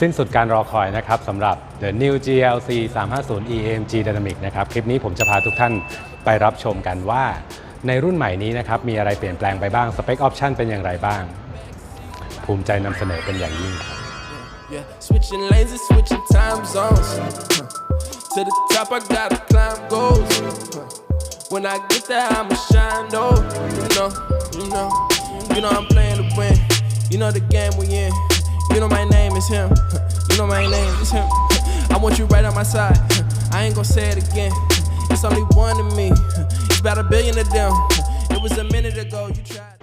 สิ้นสุดการรอคอยนะครับสำหรับ The New GLC 350 EMG Dynamic นะครับ คลิปนี้ผมจะพาทุกท่านไปรับชมกันว่าในรุ่นใหม่นี้นะครับ มีอะไรเปลี่ยนแปลงไปบ้าง สเปคออปชันเป็นอย่างไรบ้าง ภูมิใจนำเสนอเป็นอย่างยิ่งครับ Yeah, switching lanes and switching time zones. Huh. To the top, I gotta climb goals. Huh. When I get there, I'ma shine though. You know, you know, you know I'm playing to win. You know the game we in. You know my name is him. You know my name is him. I want you right on my side. I ain't gonna say it again. It's only one of me. It's about a billion of them. It was a minute ago. You tried.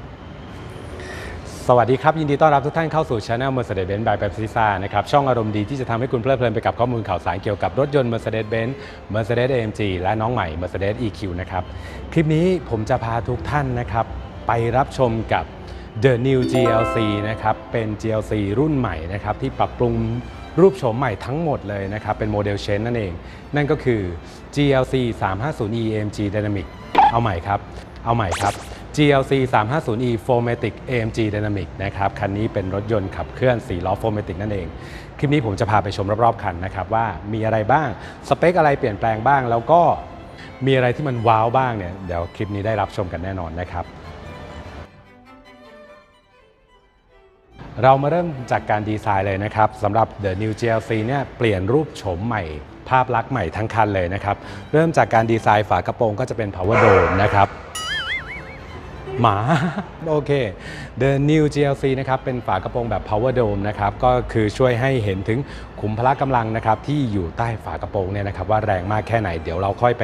สวัสดีครับ ยินดีต้อนรับทุกท่านเข้าสู่ช anel Mercedes-Benz by p e p s i s a นะครับ ช่องอารมณ์ดีที่จะทำให้คุณเพลิดเพลินไปกับข้อมูลข่าวสารเกี่ยวกับรถยนต์ Mercedes-Benz Mercedes AMG และน้องใหม่ Mercedes EQ นะครับ คลิปนี้ผมจะพาทุกท่านนะครับ ไปรับชมกับ The New GLC นะครับ เป็น GLC รุ่นใหม่นะครับที่ปรับปรุงรูปโฉมใหม่ทั้งหมดเลยนะครับ เป็นโมเดลเชนนั่นเอง นั่นก็คือ GLC 350 EMG Dynamic เอาใหม่ครับ เอาใหม่ครับ GLC 350e 4matic AMG Dynamic นะครับ คันนี้เป็นรถยนต์ขับเคลื่อน 4 ล้อ 4matic นั่นเอง คลิปนี้ผมจะพาไปชมรอบๆ คันนะครับ ว่ามีอะไรบ้าง สเปคอะไรเปลี่ยนแปลงบ้าง แล้วก็มีอะไรที่มันว้าวบ้างเนี่ย เดี๋ยวคลิปนี้ได้รับชมกันแน่นอนนะครับ เรามาเริ่มจากการดีไซน์เลยนะครับสำหรับ The New GLC เนี่ยเปลี่ยนรูปโฉมใหม่ ภาพลักษณ์ใหม่ทั้งคันเลยนะครับ เริ่มจากการดีไซน์ฝากระโปรงก็จะเป็น power dome นะครับ หมา โอเค The New GLC นะครับเป็นฝากระโปรงแบบ Power Dome นะครับก็คือช่วยให้เห็นถึงขุมพละกำลังนะครับที่อยู่ใต้ฝากระโปรงเนี่ยนะครับว่าแรงมากแค่ไหนเดี๋ยวเราค่อยไป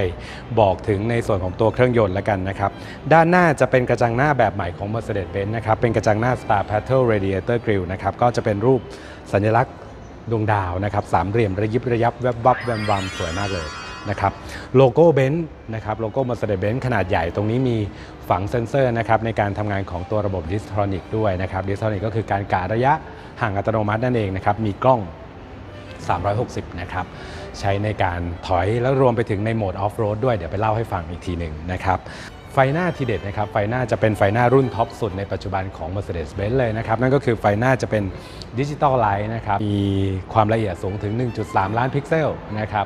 บอกถึงในส่วนของตัวเครื่องยนต์แล้วกันนะครับด้านหน้าจะเป็นกระจังหน้าแบบใหม่ของ Mercedes-Benz นะครับเป็นกระจังหน้า Star Paddle Radiator Grille นะครับก็จะเป็นรูปสัญลักษณ์ดวงดาวนะครับสามเหลี่ยมระยิบระยับแวบวับแวมวัมสวยมากเลย นะครับโลโก้เบนซ์นะครับโลโก้ Mercedes-Benz ขนาดใหญ่ตรงนี้มีฝังเซ็นเซอร์นะครับในการทำงานของตัวระบบดิสทรอนิกด้วยนะครับดิสทรอนิกก็คือการกะระยะห่างอัตโนมัตินั่นเองนะครับมีกล้อง 360 นะครับใช้ในการถอยแล้วรวมไปถึงในโหมดออฟโรดด้วยเดี๋ยวไปเล่าให้ฟังอีกทีหนึ่งนะครับไฟหน้าทีเด็ดนะครับไฟหน้าจะเป็นไฟหน้ารุ่นท็อปสุดในปัจจุบันของ Mercedes-Benz เลยนะครับ นั่นก็คือไฟหน้าจะเป็นดิจิตอลไลท์นะครับมีความละเอียดสูงถึง 1.3 ล้านพิกเซลนะครับ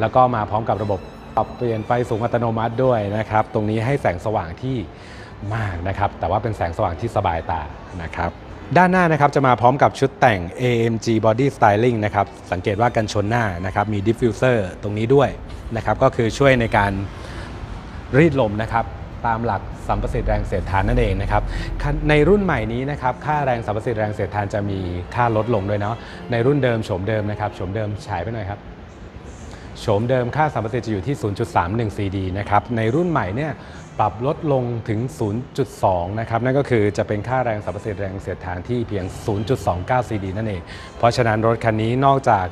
แล้วก็มาพร้อมกับระบบปรับเปลี่ยนไฟสูงอัตโนมัติด้วยนะครับ ตรงนี้ให้แสงสว่างที่มากนะครับ แต่ว่าเป็นแสงสว่างที่สบายตานะครับ ด้านหน้านะครับจะมาพร้อมกับชุดแต่ง AMG Body Styling นะครับ สังเกตว่ากันชนหน้านะครับมี diffuser ตรงนี้ด้วยนะครับ ก็คือช่วยในการรีดลมนะครับตามหลักสัมประสิทธิ์แรงเสียดทานนั่นเองนะครับ ในรุ่นใหม่นี้นะครับค่าแรงสัมประสิทธิ์แรงเสียดทานจะมีค่าลดลงด้วยเนาะในรุ่นเดิมโฉมเดิมนะครับโฉมเดิมฉายไปหน่อยครับ โฉมเดิมค่าสัมประสิทธิ์จะอยู่ที่ 0.31 CD นะครับ ในรุ่นใหม่เนี่ยปรับลดลงถึง 0.2 นะครับ นั่นก็คือจะเป็นค่าแรงสัมประสิทธิ์แรงเสียดทานที่เพียง 0.29 CD นั่นเอง เพราะฉะนั้นรถคันนี้นอกจาก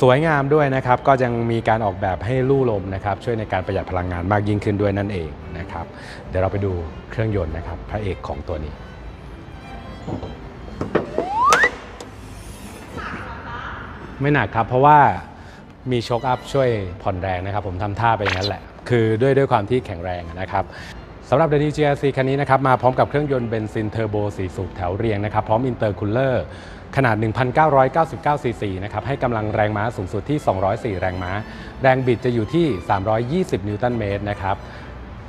สวยงามด้วยนะครับ ก็ยังมีการออกแบบให้ลู่ลมนะครับ ช่วยในการประหยัดพลังงานมากยิ่งขึ้นด้วยนั่นเองนะครับ เดี๋ยวเราไปดูเครื่องยนต์นะครับพระเอกของตัวนี้ไม่หนักครับเพราะว่า มีโชคอัพช่วยผ่อนแรงนะครับ ผมทำท่าไปอย่างนั้นแหละ คือด้วยด้วยความที่แข็งแรงนะครับสำหรับ The New GLC คันนี้นะครับมาพร้อมกับเครื่องยนต์เบนซินเทอร์โบ4สูบแถวเรียงนะครับพร้อมอินเตอร์คูลเลอร์ขนาด 1,999 ซีซีนะครับให้กำลังแรงม้าสูงสุดที่ 204 แรงม้า แรงบิดจะอยู่ที่ 320 นิวตันเมตรนะครับ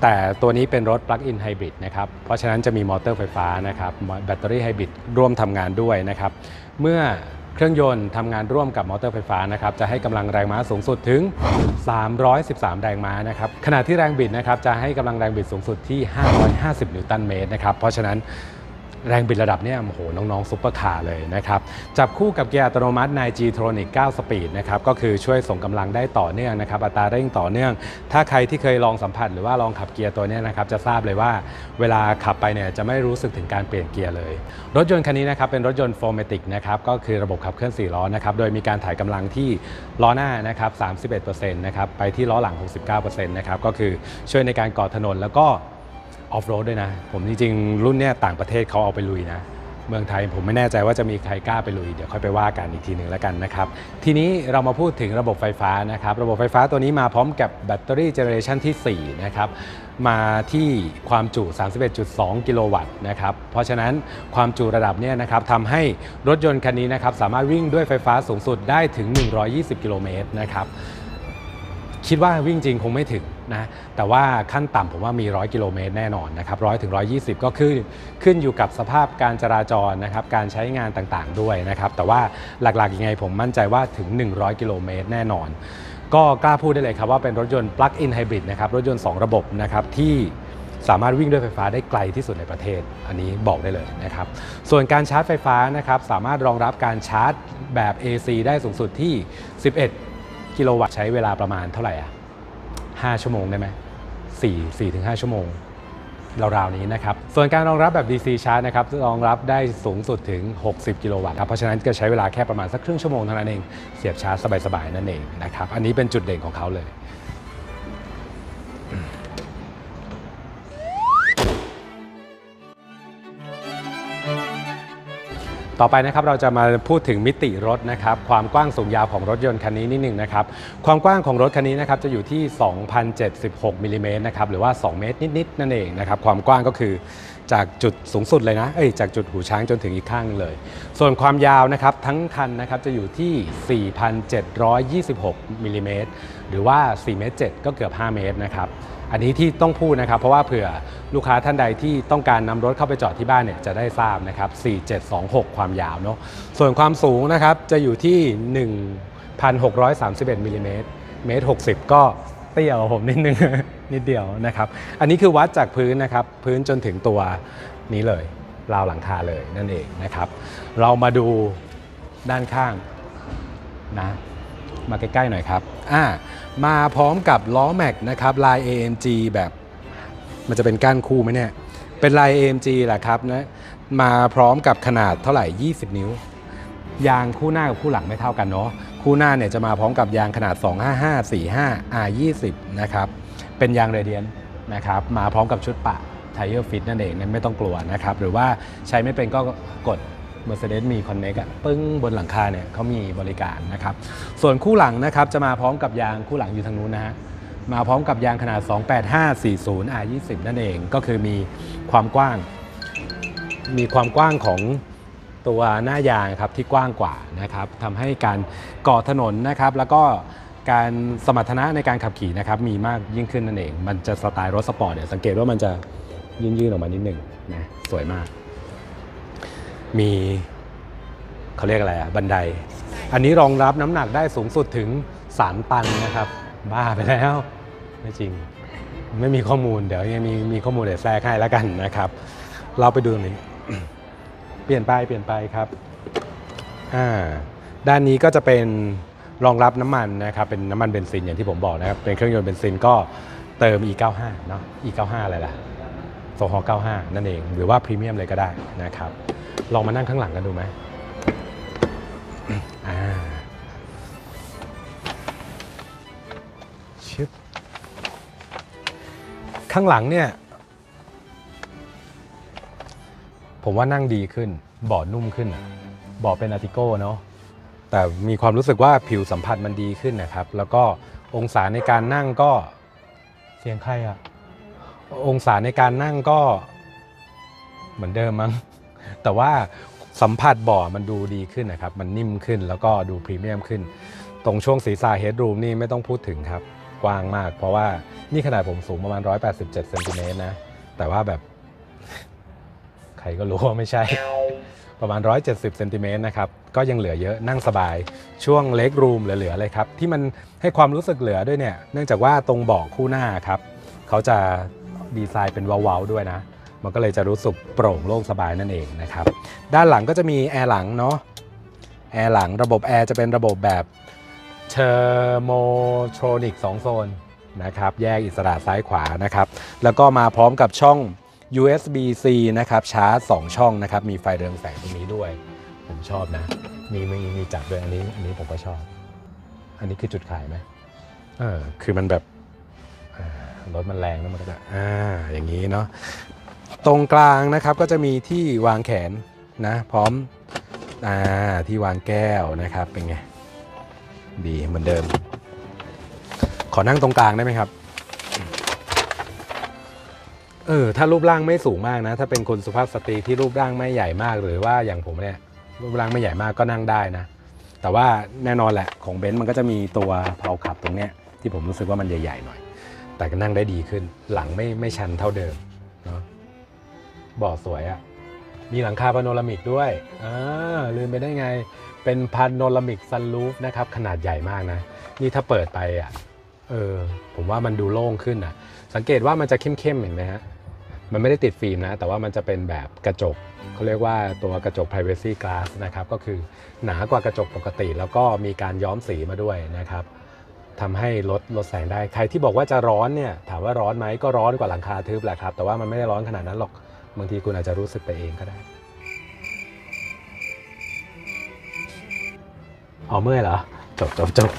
แต่ตัวนี้เป็นรถ Plug-in Hybrid นะครับ เพราะฉะนั้นจะมีมอเตอร์ไฟฟ้านะครับ แบตเตอรี่ไฮบริดร่วมทำงานด้วยนะครับ เมื่อ เครื่องยนต์ทำงานร่วมกับมอเตอร์ไฟฟ้านะครับจะให้กำลังแรงม้าสูงสุดถึง 313 แรงม้านะครับขณะที่แรงบิดนะครับจะให้กำลังแรงบิดสูงสุดที่ 550 นิวตันเมตรนะครับเพราะฉะนั้น แรงบิดระดับเนี้ยโอ้โหน้องๆซุปเปอร์คาร์เลยนะครับจับคู่กับเกียร์อัตโนมัติใน G-Tronic 9 สปีดนะครับก็คือช่วยส่งกำลังได้ต่อเนื่องนะครับอัตราเร่งต่อเนื่อง ถ้าใครที่เคยลองสัมผัสหรือว่าลองขับเกียร์ตัวนี้นะครับจะทราบเลยว่าเวลาขับไปเนี่ยจะไม่รู้สึกถึงการเปลี่ยนเกียร์เลย รถยนต์คันนี้นะครับเป็นรถยนต์ 4matic นะครับก็คือระบบขับเคลื่อน4ล้อนะครับโดยมีการถ่ายกำลังที่ล้อหน้านะครับ31%นะครับไปที่ล้อหลัง 69%นะครับก็คือช่วยในการก่อถนนแล้วก็ ออฟโรดด้วยนะ ผมจริงๆ รุ่นเนี้ยต่างประเทศเขาเอาไปลุยนะ เมืองไทยผมไม่แน่ใจว่าจะมีใครกล้าไปลุย เดี๋ยวค่อยไปว่ากันอีกทีหนึ่งแล้วกันนะครับ ทีนี้เรามาพูดถึงระบบไฟฟ้านะครับ ระบบไฟฟ้าตัวนี้มาพร้อมกับแบตเตอรี่เจเนอเรชันที่ 4 นะครับ มาที่ความจุ 31.2 กิโลวัตต์นะครับ เพราะฉะนั้นความจุระดับเนี้ยนะครับทำให้รถยนต์คันนี้นะครับสามารถวิ่งด้วยไฟฟ้าสูงสุดได้ถึง 120 กิโลเมตรนะครับ คิดว่าวิ่งจริงคงไม่ถึง นะแต่ว่าขั้นต่ำผมว่ามี 100 กิโลเมตรแน่นอนนะครับร้อยถึง 120 ก็คือขึ้นอยู่กับสภาพการจราจรนะครับการใช้งานต่างๆด้วยนะครับแต่ว่าหลักๆยังไงผมมั่นใจว่าถึง 100 กิโลเมตรแน่นอน ก็กล้าพูดได้เลยครับว่าเป็นรถยนต์ plug-in hybrid นะครับรถยนต์ 2 ระบบนะครับที่สามารถวิ่งด้วยไฟฟ้าได้ไกลที่สุดในประเทศ อันนี้บอกได้เลยนะครับ ส่วนการชาร์จไฟฟ้านะครับสามารถรองรับการชาร์จแบบ AC ได้สูงสุดที่ 11 กิโลวัตต์ใช้เวลาประมาณเท่าไหร่อะ 5 ชั่วโมงได้ไหม4 4ถึง5ชั่วโมงราวๆนี้นะครับ ส่วนการรองรับแบบ DC Charge นะครับรองรับได้สูงสุดถึง 60 กิโลวัตต์ครับ เพราะฉะนั้นก็ใช้เวลาแค่ประมาณสักครึ่งชั่วโมงเท่านั้นเอง เสียบชาร์จสบายๆ นั่นเองนะครับ อันนี้เป็นจุดเด่นของเขาเลย ต่อไปนะครับเราจะมาพูดถึงมิติรถนะครับความกว้างสูงยาวของรถยนต์คันนี้นิดหนึ่งนะครับความกว้างของรถคันนี้นะครับจะอยู่ที่ 2,076มิลลิเมตรนะครับหรือว่า 2 เมตรนิดๆนั่นเองนะครับความกว้างก็คือจากจุดสูงสุดเลยนะเอ้ยจากจุดหูช้างจนถึงอีกข้างเลย ส่วนความยาวนะครับทั้งคันนะครับจะอยู่ที่ 4,726มิลลิเมตรหรือว่า 4 เมตร 7 ก็เกือบ 5 เมตรนะครับ อันนี้ที่ต้องพูดนะครับ เพราะว่าเผื่อลูกค้าท่านใดที่ต้องการนำรถเข้าไปจอดที่บ้านเนี่ยจะได้ทราบนะครับ 4726 ความยาวเนาะส่วนความสูงนะครับจะอยู่ที่ 1,631มิลลิเมตรเมตร60 ก็เตี้ยกว่าผมนิดนึง นิดเดียวนะครับ อันนี้คือวัดจากพื้นนะครับ พื้นจนถึงตัวนี้เลยราวหลังคาเลยนั่นเองนะครับ เรามาดูด้านข้างนะมาใกล้ๆหน่อยครับอ่า มาพร้อมกับล้อแม็กนะครับลาย AMG แบบมันจะเป็นก้านคู่ไหมเนี่ย เป็นลาย AMG แหละครับนะมาพร้อมกับขนาดเท่าไหร่ 20 นิ้ว ยางคู่หน้ากับคู่หลังไม่เท่ากันเนาะคู่หน้าเนี่ยจะมาพร้อมกับยางขนาด 255 45 R20 นะครับเป็นยางเรเดียนนะครับมาพร้อมกับชุดปะไทเ r อร์ฟิตนั่นเองนั่นไม่ต้องกลัวนะครับหรือว่าใช้ไม่เป็นก็กด Mercedes มี Connect อะปึ้งบนหลังคาเนี่ยเขามีบริการนะครับ ส่วนคู่หลังนะครับจะมาพร้อมกับยางคู่หลังอยู่ทางนู้นนะฮะมาพร้อมกับยางขนาด 28540 R20 นั่นเองก็คือมีความกว้าง มีความกว้างของตัวหน้ายางครับที่กว้างกว่านะครับทำให้การก่อถนนนะครับ แล้วก็การสมรรถนะในการขับขี่นะครับมีมากยิ่งขึ้นนั่นเอง มันจะสไตล์รถสปอร์ตเนี่ยสังเกตว่ามันจะยื่นๆออกมานิดหนึ่งนะสวยมาก มีเขาเรียกอะไรอะบันได อันนี้รองรับน้ำหนักได้สูงสุดถึง 3 ตันนะครับ บ้าไปแล้ว ไม่จริง ไม่มีข้อมูลเดี๋ยวยังมีมีข้อมูลเดี๋ยวแทรกให้แล้วกันนะครับ เราไปดูตรงนี้ เปลี่ยนไปเปลี่ยนไปครับอ่าด้านนี้ก็จะเป็นรองรับน้ำมันนะครับเป็นน้ำมันเบนซินอย่างที่ผมบอกนะครับเป็นเครื่องยนต์เบนซินก็เติม E95 เนาะ E95 อะไรล่ะโซฮอ95 นั่นเอง หรือว่าพรีเมียมเลยก็ได้นะครับ ลองมานั่งข้างหลังกันดูไหมอ่าชึบข้างหลังเนี่ย ผมว่านั่งดีขึ้นเบาะนุ่มขึ้นอะเบาะเป็นอาร์ติโก้เนาะแต่มีความรู้สึกว่าผิวสัมผัสมันดีขึ้นนะครับ แล้วก็องศาในการนั่งก็เสียงใครอะองศาในการนั่งก็เหมือนเดิมมั้ง แต่ว่าสัมผัสเบาะมันดูดีขึ้นนะครับ มันนิ่มขึ้นแล้วก็ดูพรีเมียมขึ้น ตรงช่วงศีรษะเฮดรูมนี่ไม่ต้องพูดถึงครับ กว้างมาก เพราะว่านี่ขนาดผมสูงประมาณ 187เซนติเมตรนะ แต่ว่าแบบ ใครก็รู้ว่าไม่ใช่ ประมาณ 170เซนติเมตรนะครับ ก็ยังเหลือเยอะนั่งสบาย ช่วงเล็กรูมเหลือๆเลยครับ ที่มันให้ความรู้สึกเหลือด้วยเนี่ย เนื่องจากว่าตรงเบาะคู่หน้าครับ เขาจะดีไซน์เป็นว้าๆด้วยนะ มันก็เลยจะรู้สึกโปร่งโล่งสบายนั่นเองนะครับ ด้านหลังก็จะมีแอร์หลังเนาะ แอร์หลังระบบแอร์จะเป็นระบบแบบเทอร์โมโทรนิก2โซนนะครับ แยกอิสระซ้ายขวานะครับ แล้วก็มาพร้อมกับช่อง USB-C นะครับ ชาร์จ 2 ช่องนะครับ มีไฟเรืองแสงตรงนี้ด้วย ผมชอบนะ มีมีมีจัดด้วยอันนี้ อันนี้ผมก็ชอบ อันนี้คือจุดขายไหมเออ คือมันแบบรถมันแรงแล้วมันก็จะอ่าอย่างนี้เนาะ ตรงกลางนะครับก็จะมีที่วางแขนนะพร้อมอ่าที่วางแก้วนะครับเป็นไงดีเหมือนเดิม ขอนั่งตรงกลางได้ไหมครับเออถ้ารูปร่างไม่สูงมากนะ ถ้าเป็นคนสุภาพสตรีที่รูปร่างไม่ใหญ่มากหรือว่าอย่างผมเนี่ยรูปร่างไม่ใหญ่มากก็นั่งได้นะ แต่ว่าแน่นอนแหละของเบนซ์มันก็จะมีตัวเพลาขับตรงเนี้ยที่ผมรู้สึกว่ามันใหญ่ๆหน่อย แต่ก็นั่งได้ดีขึ้นหลังไม่ไม่ชันเท่าเดิม บาะสวยอะ่ะ มีหลังคาพาโนรามิกด้วยอ่าลืมไปได้ไง เป็นพาโนรามิกซันรูฟนะครับ ขนาดใหญ่มากนะ นี่ถ้าเปิดไปอะ เออ ผมว่ามันดูโล่งขึ้นอะ สังเกตว่ามันจะเข้มๆเห็นไหมฮะ มันไม่ได้ติดฟิล์มนะ แต่ว่ามันจะเป็นแบบกระจกเขาเรียกว่าตัวกระจก privacy glass นะครับ ก็คือหนากว่ากระจกปกติ แล้วก็มีการย้อมสีมาด้วยนะครับทำให้ลดลดแสงได้ ใครที่บอกว่าจะร้อนเนี่ยถามว่าร้อนไหมก็ร้อนกว่าหลังคาทึบแหละครับ แต่ว่ามันไม่ได้ร้อนขนาดนั้นหรอก บางทีคุณอาจจะรู้สึกไปเองก็ได้อ๋อเมื่อยเหรอ จบจบจบ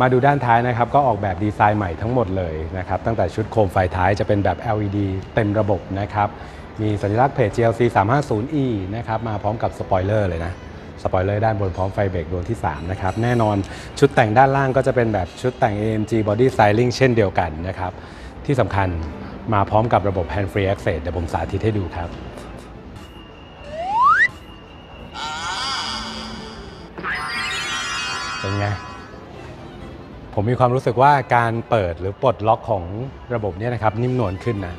มาดูด้านท้ายนะครับ ก็ออกแบบดีไซน์ใหม่ทั้งหมดเลยนะครับ ตั้งแต่ชุดโคมไฟท้ายจะเป็นแบบ LED เต็มระบบนะครับ มีสัญลักษณ์เพจ GLC 350E นะครับ มาพร้อมกับสปอยเลอร์เลยนะสปอยเลอร์ด้านบนพร้อมไฟเบรกดวงที่ 3 นะครับ แน่นอนชุดแต่งด้านล่างก็จะเป็นแบบชุดแต่ง AMG Body Styling เช่นเดียวกันนะครับ ที่สำคัญ มาพร้อมกับระบบ Hand Free Access เดี๋ยวผมสาธิตให้ดูครับ เป็นไง ผมมีความรู้สึกว่าการเปิดหรือปลดล็อกของระบบเนี้นะครับ นิ่มนวลขึ้นนะ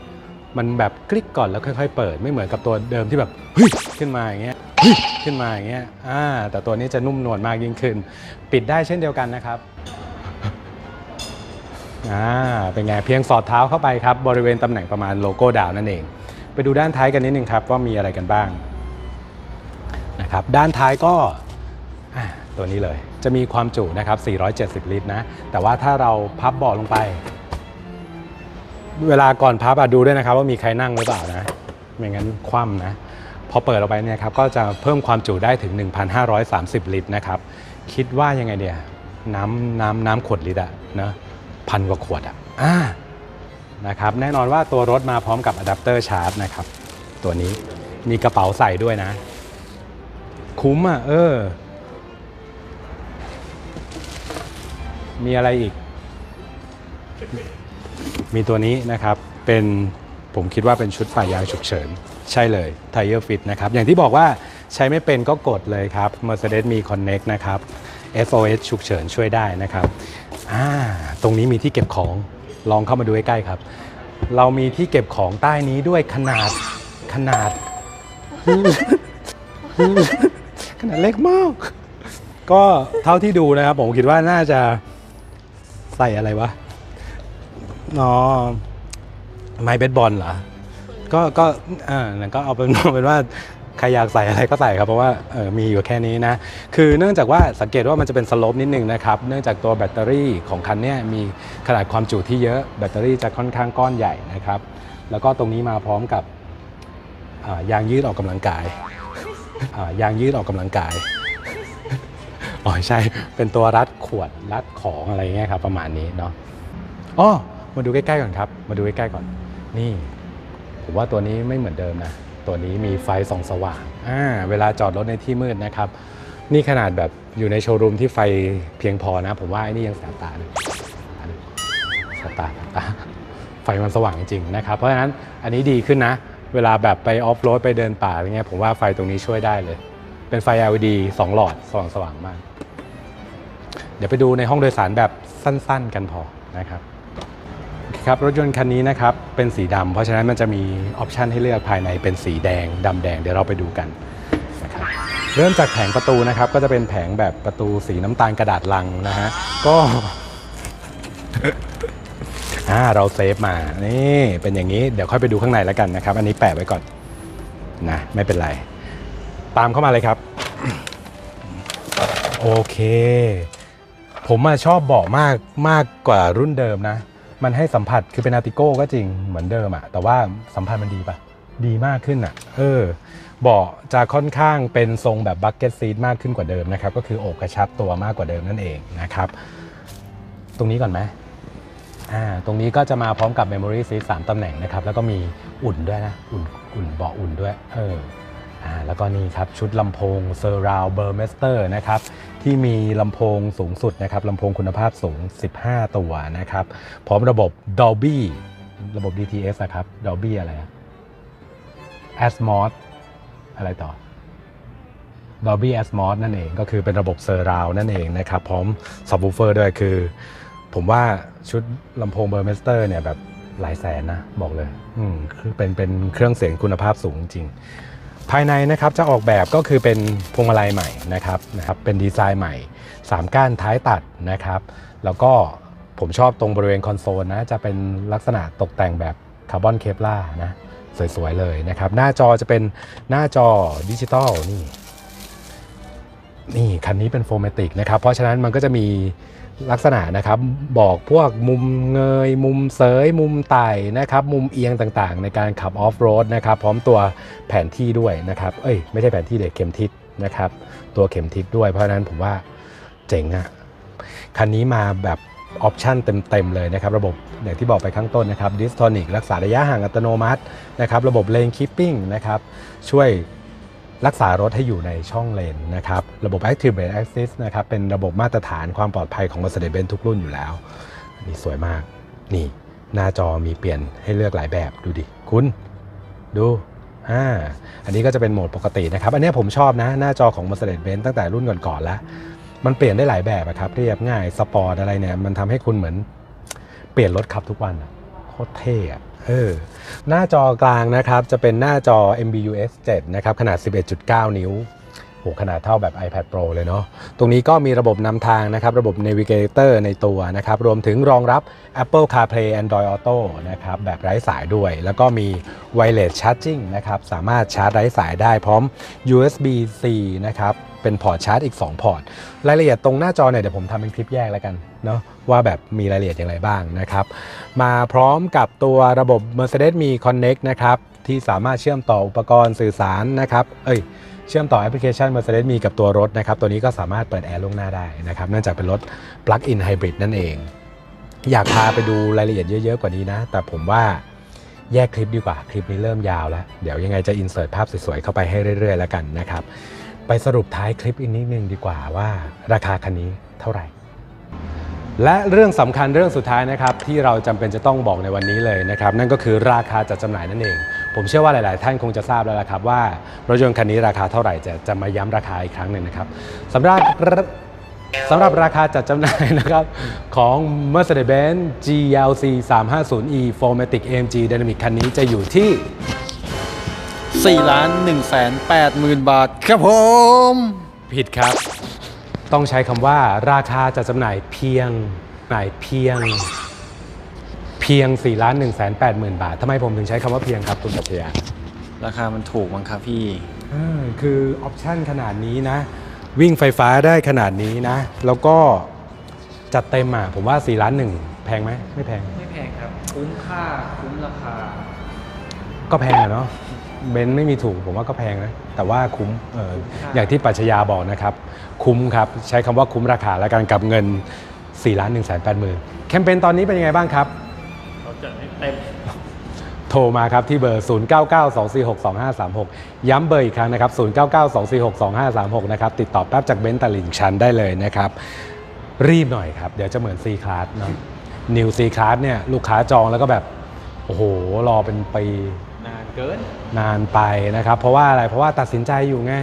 มันแบบคลิกก่อนแล้วค่อย ๆ เปิดไม่เหมือนกับตัวเดิมที่แบบขึ้นมาอย่างเงี้ยขึ้นมาอย่างเงี้ยแต่ตัวนี้จะนุ่มนวลมากยิ่งขึ้น ปิดได้เช่นเดียวกันนะครับ อ่าเป็นไงเพียงสอดเท้าเข้าไปครับบริเวณตำแหน่งประมาณโลโก้ดาวนั่นเอง ไปดูด้านท้ายกันนิดนึงครับว่ามีอะไรกันบ้างนะครับด้านท้ายก็ตัวนี้เลย จะมีความจุนะครับ 470 ลิตรนะแต่ว่าถ้าเราพับเบาะลงไป เวลาก่อนพับอะดูด้วยนะครับ ว่ามีใครนั่งหรือเปล่านะไม่งั้นคว่ำนะพอเปิดออกไปเนี่ยครับก็จะเพิ่มความจุได้ถึง 1,530 ลิตรนะครับ คิดว่ายังไงเดียน้ำน้ำน้ำขวดลิตรอะนะ พันกว่าขวดอะอ่านะครับแน่นอนว่าตัวรถมาพร้อมกับอะแดปเตอร์ชาร์จนะครับ ตัวนี้มีกระเป๋าใส่ด้วยนะ คุ้มอะเออ มีอะไรอีก มีตัวนี้นะครับเป็นผมคิดว่าเป็นชุดฝ่ายยางฉุกเฉิน ใช่เลย Tire Fit นะครับ อย่างที่บอกว่าใช้ไม่เป็นก็กดเลยครับ Mercedes มี Connect นะครับ SOS ฉุกเฉินช่วยได้นะครับ อ่าตรงนี้มีที่เก็บของลองเข้ามาดูใกล้ๆครับ เรามีที่เก็บของใต้นี้ด้วยขนาดขนาด ขนาดเล็กมาก ก็เท่าที่ดูนะครับ ผมคิดว่าน่าจะใส่อะไรวะอ๋อไม้เบสบอลเหรอ ก็ก็อ่ก็เอาเป็นเอาเป็นว่าใครอยากใส่อะไรก็ใส่ครับเพราะว่าเออมีอยู่แค่นี้นะ คือเนื่องจากว่าสังเกตว่ามันจะเป็นสโลปนิดนึงนะครับ เนื่องจากตัวแบตเตอรี่ของคันนี้มีขนาดความจุที่เยอะแบตเตอรี่จะค่อนข้างก้อนใหญ่นะครับ แล้วก็ตรงนี้มาพร้อมกับยางยืดออกกำลังกายยางยืดออกกำลังกายอ๋อใช่ เป็นตัวรัดขวดรัดของอะไรเงี้ยครับประมาณนี้เนาะอ๋อมาดูใกล้ๆก่อนครับ มาดูใกล้ๆก่อน นี่ ผมว่าตัวนี้ไม่เหมือนเดิมนะ ตัวนี้มีไฟส่องสว่างอ่าเวลาจอดรถในที่มืดนะครับ นี่ขนาดแบบอยู่ในโชว์รูมที่ไฟเพียงพอนะ ผมว่าไอ้นี่ยังแสบตาเลยแสบตาแสบตา ไฟมันสว่างจริงๆนะครับ เพราะฉะนั้นอันนี้ดีขึ้นนะ เวลาแบบไปออฟโรดไปเดินป่าอะไรเงี้ย ผมว่าไฟตรงนี้ช่วยได้เลย เป็นไฟ LED 2 หลอดสว่างสว่างมาก เดี๋ยวไปดูในห้องโดยสารแบบสั้น ๆ กันพอนะครับโอเครับรถยนต์คันนี้นะครับเป็นสีดำเพราะฉะนั้นมันจะมีออปชันให้เลือกภายในเป็นสีแดงดำแดงเดี๋ยวเราไปดูกันนะครับเริ่มจากแผงประตูนะครับก็จะเป็นแผงแบบประตูสีน้ำตาลกระดาษลังนะฮะก็อ่าเราเซฟมา นี่เป็นอย่างนี้เดี๋ยวค่อยไปดูข้างในแล้วกันนะครับ อันนี้แปะไว้ก่อนนะไม่เป็นไร ตามเข้ามาเลยครับ โอเค ผมชอบเบาะมากมากกว่ารุ่นเดิมนะ มันให้สัมผัสคือเป็นอาติโก้ก็จริงเหมือนเดิมอะแต่ว่าสัมผัสมันดีปะดีมากขึ้นอะเออเบาะจะค่อนข้างเป็นทรงแบบบักเก็ตซีทมากขึ้นกว่าเดิมนะครับ ก็คือโอบกระชับตัวมากกว่าเดิมนั่นเองนะครับ ตรงนี้ก่อนไหมอ่าตรงนี้ก็จะมาพร้อมกับ Memory Seat 3ตำแหน่งนะครับ แล้วก็มีอุ่นด้วยนะ อุ่นอุ่นเบาะอุ่นด้วย เอออ่าแล้วก็นี่ครับ ชุดลำโพง Surround b u r m e s t e r นะครับ ที่มีลำโพงสูงสุดนะครับลำโพงคุณภาพสูง 15 ตัวนะครับ พร้อมระบบ Dolby ระบบ DTS นะครับ Dolby อะไรอะ Atmos อะไรต่อ Dolby Atmos นั่นเองก็คือเป็นระบบ Surround นั่นเองนะครับ พร้อม Subwoofer ด้วยคือ ผมว่าชุดลำโพง b u r m e s t e r เนี่ยแบบหลายแสนนะ บอกเลย อืมคือเป็นเป็นเครื่องเสียงคุณภาพสูงจริง ภายในนะครับจะออกแบบก็คือเป็นพวงมาลัยใหม่นะครับนะครับ เป็นดีไซน์ใหม่ 3 ก้านท้ายตัดนะครับ แล้วก็ผมชอบตรงบริเวณคอนโซลนะจะเป็นลักษณะตกแต่งแบบคาร์บอนเคปลานะสวยๆเลยนะครับ หน้าจอจะเป็นหน้าจอดิจิตอลนี่ นี่คันนี้เป็นโฟมติกนะครับ เพราะฉะนั้นมันก็จะมีลักษณะนะครับ บอกพวกมุมเงย มุมเสย มุมไต่นะครับ มุมเอียงต่างๆ ในการขับออฟโรดนะครับ พร้อมตัวแผนที่ด้วยนะครับ เอ้ย ไม่ใช่แผนที่เด็กเข็มทิศนะครับ ตัวเข็มทิศด้วยเพราะฉะนั้นผมว่าเจ๋งอะคันนี้มาแบบออปชันเต็ม ๆ เลยนะครับ ระบบอย่างที่บอกไปข้างต้นนะครับดิสโทนิกรักษาระยะห่างอัตโนมัตินะครับ ระบบเลนคีปปิ้งนะครับ ช่วย รักษารถให้อยู่ในช่องเลนนะครับ ระบบ Active Brake Assist นะครับ เป็นระบบมาตรฐานความปลอดภัยของ Mercedes-Benz ทุกรุ่นอยู่แล้วนนี้สวยมาก นี่ หน้าจอมีเปลี่ยนให้เลือกหลายแบบดูดิ คุณ ดูอ่าอันนี้ก็จะเป็นโหมดปกตินะครับ อันนี้ผมชอบนะ หน้าจอของ Mercedes-Benz ตั้งแต่รุ่นก่อนๆแล้วมันเปลี่ยนได้หลายแบบครับ เรียบง่ายสปอร์ตอะไรเนี่ย มันทำให้คุณเหมือนเปลี่ยนรถขับทุกวันโคตรเท่อะ เออหน้าจอกลางนะครับจะเป็นหน้าจอ MBUX 7นะครับขนาด 11.9 นิ้วโหขนาดเท่าแบบ iPad Pro เลยเนาะ ตรงนี้ก็มีระบบนำทางนะครับ ระบบ Navigator ในตัวนะครับ รวมถึงรองรับ Apple CarPlay Android Auto นะครับ แบบไร้สายด้วย แล้วก็มี Wireless Charging นะครับ สามารถชาร์จไร้สายได้พร้อม USB-C นะครับ เป็นพอร์ตชาร์จอีก 2 พอร์ต รายละเอียดตรงหน้าจอเนี่ยเดี๋ยวผมทำเป็นคลิปแยกแล้วกันเนาะ ว่าแบบมีรายละเอียดอย่างไรบ้างนะครับ มาพร้อมกับตัวระบบ Mercedes มี Connect นะครับ ที่สามารถเชื่อมต่ออุปกรณ์สื่อสารนะครับ เอ้ยเชื่อมต่อแอปพลิเคชัน Mercedes มีกับตัวรถนะครับ ตัวนี้ก็สามารถเปิดแอร์ล่วงหน้าได้นะครับเนื่องจากเป็นรถ Plug-in Hybrid นั่นเอง อยากพาไปดูรายละเอียดเยอะ ๆ กว่านี้นะ แต่ผมว่าแยกคลิปดีกว่า คลิปนี้เริ่มยาวแล้ว เดี๋ยวยังไงจะอินเสิร์ตภาพสวย ๆ เข้าไปให้เรื่อย ๆ แล้วกันนะครับ ไปสรุปท้ายคลิปอีกนิดนึงดีกว่าว่าราคาคันนี้เท่าไหร่ และเรื่องสำคัญเรื่องสุดท้ายนะครับที่เราจำเป็นจะต้องบอกในวันนี้เลยนะครับ นั่นก็คือราคาจัดจำหน่ายนั่นเอง ผมเชื่อว่าหลาย ๆ ท่านคงจะทราบแล้วละครับว่ารถยนต์คันนี้ราคาเท่าไหร่จะจะมาย้ำราคาอีกครั้งหนึ่งนะครับสำหรับสำหรับราคาจัดจำหน่ายนะครับของ Mercedes-Benz GLC 350e 4matic AMG Dynamic คันนี้จะอยู่ที่ 4ล้าน1แสน8หมื่นบาทครับผม ผิดครับ ต้องใช้คำว่าราคาจัดจำหน่ายเพียงหน่ายเพียง เพียง4ล้าน1แสน8หมื่นบาททำไมผมถึงใช้คำว่าเพียงครับคุณปัชญาราคามันถูกมั้งครับพี่อ่าคือออปชันขนาดนี้นะ วิ่งไฟฟ้าได้ขนาดนี้นะ แล้วก็จัดเต็มอะผมว่า4ล้านหนึ่งแพงไหมไม่แพง ไม่แพงครับ คุ้มค่า คุ้มราคา ก็แพงอะเนาะเบนซ์ไม่มีถูกผมว่าก็แพงนะ แต่ว่าคุ้มเอออย่างที่ปัชญาบอกนะครับ คุ้มครับ ใช้คำว่าคุ้มราคาแล้วกันกับเงิน4ล้าน1แสน8หมื่นแคมเปญตอนนี้เป็นยังไงบ้างครับ เราจัดให้เต็ม โทรมาครับ ที่เบอร์ 0992462536 ย้ำเบอร์อีกครั้งนะครับ 0992462536 นะครับ ติดต่อแป๊บจากเบนซ์ตลิ่งชันได้เลยนะครับ รีบหน่อยครับ เดี๋ยวจะเหมือน C Class เนอะ New C Class เนี่ยลูกค้าจองแล้วก็แบบ โอ้โห รอเป็นปีนาน เกิน นานไปนะครับ เพราะว่าอะไรเพราะว่าตัดสินใจอยู่ไง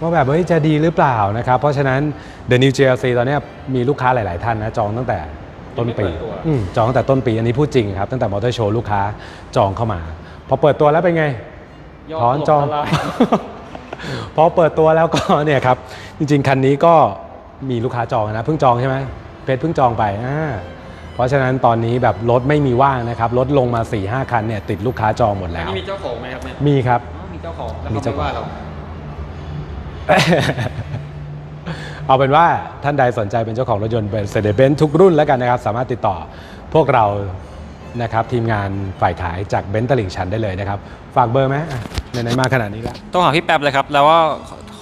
ว่าแบบเฮ้ยจะดีหรือเปล่านะครับ เพราะฉะนั้น The New GLC ตอนเนี้ยมีลูกค้าหลาย ๆ ท่านนะจองตั้งแต่ต้นปียังไม่เปิดตัว อืมจองตั้งแต่ต้นปีอันนี้พูดจริงครับ ตั้งแต่มอเตอร์โชว์ลูกค้าจองเข้ามา พอเปิดตัวแล้วเป็นไงยอดถอนจอง ถล่มทลาย พอเปิดตัวแล้วก็ เนี่ยครับ จริง ๆ คันนี้ก็มีลูกค้าจองนะเพิ่งจองใช่ไหมเพชรเพิ่งจองไปอ่า เพราะฉะนั้นตอนนี้แบบรถไม่มีว่างนะครับรถลงมา4ี่ห้าคันเนี่ยติดลูกค้าจองหมดอันแล้ว นี้มีเจ้าของไหมครับเนี่ยมีครับ อ๋อมีเจ้าของแล้วมีเขาเจ้าไม่ของ ว่าเราเอาเป็นว่าท่านใดสนใจเป็นเจ้าของรถยนต์ Mercedes-Benz ทุกรุ่นแล้วกันนะครับ สามารถติดต่อพวกเรานะครับทีมงานฝ่ายขายจากเบนซ์ตลิ่งชันได้เลยนะครับ ฝากเบอร์ไหมอะไหนๆมาขนาดนี้แล้ว ต้องหาพี่แป๊บเลยครับ แล้วว่า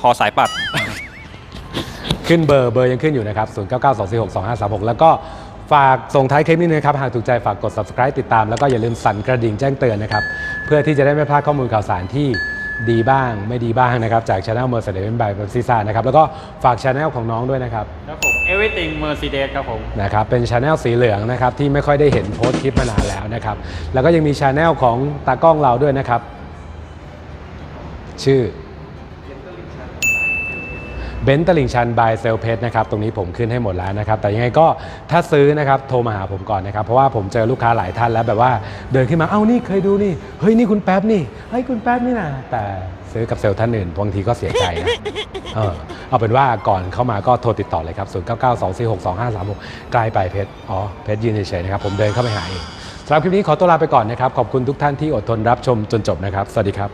ขอสายปัด ขึ้นเบอร์เบอร์ยังขึ้นอยู่นะครับ 0992462536 แล้วก็ ฝากส่งท้ายคลิปนี้นะครับ หากถูกใจฝากกด subscribe ติดตาม แล้วก็อย่าลืมสั่นกระดิ่งแจ้งเตือนนะครับ เพื่อที่จะได้ไม่พลาดข้อมูลข่าวสารที่ดีบ้างไม่ดีบ้างนะครับ จากช anel Mercedes by ซีซ่านะครับ แล้วก็ฝากช anel ของน้องด้วยนะครับครับผม everything Mercedes ครับผมนะครับ เป็นช anel สีเหลืองนะครับ ที่ไม่ค่อยได้เห็นโพสต์คลิปมานานแล้วนะครับ แล้วก็ยังมีช anel ของตากล้องเราด้วยนะครับ ชื่อเบนตลิงชันบายเซลเพชนะครับตรงนี้ผมขึ้นให้หมดแล้วนะครับแต่ยังไงก็ถ้าซื้อนะครับโทรมาหาผมก่อนนะครับเพราะว่าผมเจอลูกค้าหลายท่านแล้วแบบว่าเดินขึ้นมาเอ้านี่เคยดูนี่เฮ้ยนี่คุณแป๊บนี่เฮ้ยคุณแป๊บนี่นะแต่ซื้อกับเซลล์ท่านอื่นบางทีก็เสียใจนะเออเอาเป็นว่าก่อนเข้ามาก็โทรติดต่อเลยครับ 0 9 9 2 4 6 2 5 3 6ใกล้ไปเพชรอ๋อเพชรยืนเฉยๆนะครับผมเดินเข้าไปหาเองสำหรับคลิปนี้ขอตัวลาไปก่อนนะครับ ขอบคุณทุกท่านที่อดทนรับชมจนจบนะครับ สวัสดีครับ